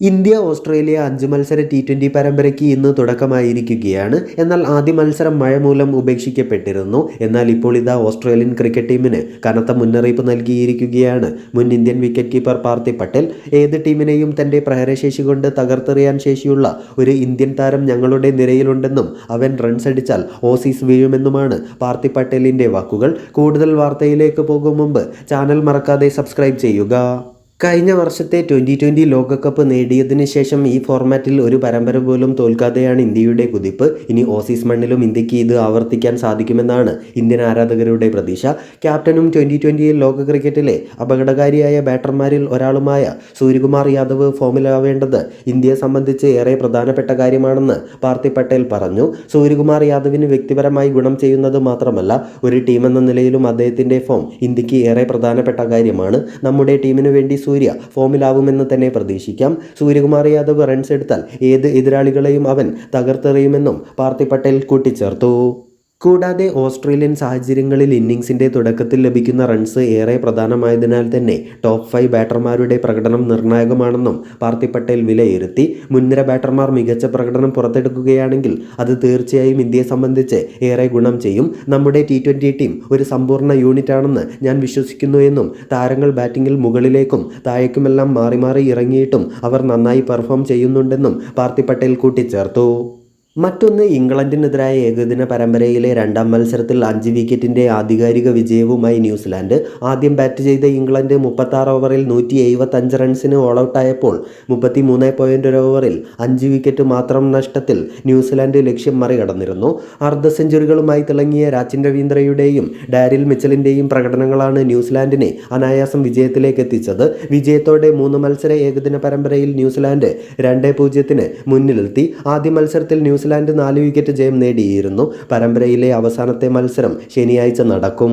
India Australia അഞ്ച് മത്സര T twenty പരമ്പരയ്ക്ക് ഇന്ന് തുടക്കമായിരിക്കുകയാണ്. എന്നാൽ ആദ്യ മത്സരം മഴ മൂലം ഉപേക്ഷിക്കപ്പെട്ടിരുന്നു. എന്നാൽ ഇപ്പോൾ ഇതാ ഓസ്ട്രേലിയൻ ക്രിക്കറ്റ് ടീമിന് കനത്ത മുന്നറിയിപ്പ് നൽകിയിരിക്കുകയാണ്. മുൻ Indian wicket keeper Parthiv Patel ഏത് ടീമിനെയും തന്റെ പ്രഹരശേഷി കൊണ്ട് തകർത്തെറിയാൻ ശേഷിയുള്ള ഒരു ഇന്ത്യൻ താരം ഞങ്ങളുടെ നിരയിലുണ്ടെന്നും അവൻ റൺസ് അടിച്ചാൽ ഓസീസ് വീഴുമെന്നുമാണ് പാർത്തി പട്ടേലിന്റെ വാക്കുകൾ. കൂടുതൽ വാർത്തയിലേക്ക് പോകും മുമ്പ് ചാനൽ മറക്കാതെ സബ്സ്ക്രൈബ് ചെയ്യുക. കഴിഞ്ഞ വർഷത്തെ ട്വന്റി ട്വന്റി ലോകകപ്പ് നേടിയതിനു ശേഷം ഈ ഫോർമാറ്റിൽ ഒരു പരമ്പര പോലും തോൽക്കാതെയാണ് ഇന്ത്യയുടെ കുതിപ്പ്. ഇനി ഓസീസ് മണ്ണിലും ഇന്ത്യയ്ക്ക് ഇത് ആവർത്തിക്കാൻ സാധിക്കുമെന്നാണ് ഇന്ത്യൻ ആരാധകരുടെ പ്രതീക്ഷ. ക്യാപ്റ്റനും ട്വന്റി ട്വന്റിയിൽ ലോക ക്രിക്കറ്റിലെ അപകടകാരിയായ ബാറ്റർമാരിൽ ഒരാളുമായ സൂര്യകുമാർ യാദവ് ഫോമിലാവേണ്ടത് ഇന്ത്യയെ സംബന്ധിച്ച് ഏറെ പ്രധാനപ്പെട്ട കാര്യമാണെന്ന് പാർത്തി പട്ടേൽ പറഞ്ഞു. സൂര്യകുമാർ യാദവിന് വ്യക്തിപരമായി ഗുണം ചെയ്യുന്നത് മാത്രമല്ല ഒരു ടീമെന്ന നിലയിലും അദ്ദേഹത്തിന്റെ ഫോം ഇന്ത്യയ്ക്ക് ഏറെ പ്രധാനപ്പെട്ട കാര്യമാണ്. നമ്മുടെ ടീമിനു വേണ്ടി സൂര്യ ഫോമിലാവുമെന്ന് തന്നെ പ്രതീക്ഷിക്കാം. സൂര്യകുമാർ യാദവ് റൺസ് എടുത്താൽ ഏത് എതിരാളികളെയും അവൻ തകർത്തെറിയുമെന്നും പാർത്തി പട്ടേൽ കൂട്ടിച്ചേർത്തു. കൂടാതെ ഓസ്ട്രേലിയൻ സാഹചര്യങ്ങളിൽ ഇന്നിങ്സിന്റെ തുടക്കത്തിൽ ലഭിക്കുന്ന റൺസ് ഏറെ പ്രധാനമായതിനാൽ തന്നെ ടോപ്പ് ഫൈവ് ബാറ്റർമാരുടെ പ്രകടനം നിർണായകമാണെന്നും പാർത്തി പട്ടേൽ വിലയിരുത്തി. മുൻനിര ബാറ്റർമാർ മികച്ച പ്രകടനം പുറത്തെടുക്കുകയാണെങ്കിൽ അത് തീർച്ചയായും ഇന്ത്യയെ സംബന്ധിച്ച് ഏറെ ഗുണം ചെയ്യും. നമ്മുടെ ടി ട്വന്റി ടീം ഒരു സമ്പൂർണ യൂണിറ്റ് ആണെന്ന് ഞാൻ വിശ്വസിക്കുന്നു എന്നും താരങ്ങൾ ബാറ്റിങ്ങിൽ മുകളിലേക്കും താഴേക്കുമെല്ലാം മാറി മാറി ഇറങ്ങിയിട്ടും അവർ നന്നായി പെർഫോം ചെയ്യുന്നുണ്ടെന്നും പാർത്തി പട്ടേൽ കൂട്ടിച്ചേർത്തു. മറ്റൊന്ന് ഇംഗ്ലണ്ടിനെതിരായ ഏകദിന പരമ്പരയിലെ രണ്ടാം മത്സരത്തിൽ അഞ്ച് വിക്കറ്റിന്റെ ആധികാരിക വിജയവുമായി ന്യൂസിലാൻഡ്. ആദ്യം ബാറ്റ് ചെയ്ത ഇംഗ്ലണ്ട് മുപ്പത്താറ് ഓവറിൽ നൂറ്റി എഴുപത്തഞ്ച് റൺസിന് ഓൾ ഔട്ടായപ്പോൾ മുപ്പത്തി മൂന്ന് പോയിന്റ് ഒരു ഓവറിൽ അഞ്ച് വിക്കറ്റ് മാത്രം നഷ്ടത്തിൽ ന്യൂസിലാൻഡ് ലക്ഷ്യം മറികടന്നിരുന്നു. അർദ്ധ സെഞ്ചുറികളുമായി തിളങ്ങിയ രാച്ചിൻ രവീന്ദ്രയുടെയും ഡാരിൽ മിച്ചലിന്റെയും പ്രകടനങ്ങളാണ് ന്യൂസിലാൻഡിനെ അനായാസം വിജയത്തിലേക്ക് എത്തിച്ചത്. വിജയത്തോടെ മൂന്ന് മത്സര ഏകദിന പരമ്പരയിൽ ന്യൂസിലാൻഡ് രണ്ട് പൂജ്യത്തിന് മുന്നിലെത്തി. ആദ്യ മത്സരത്തിൽ ന്യൂസിലാൻഡ് നാല് വിക്കറ്റ് ജയം നേടിയിരുന്നു. പരമ്പരയിലെ അവസാനത്തെ മത്സരം ശനിയാഴ്ച നടക്കും.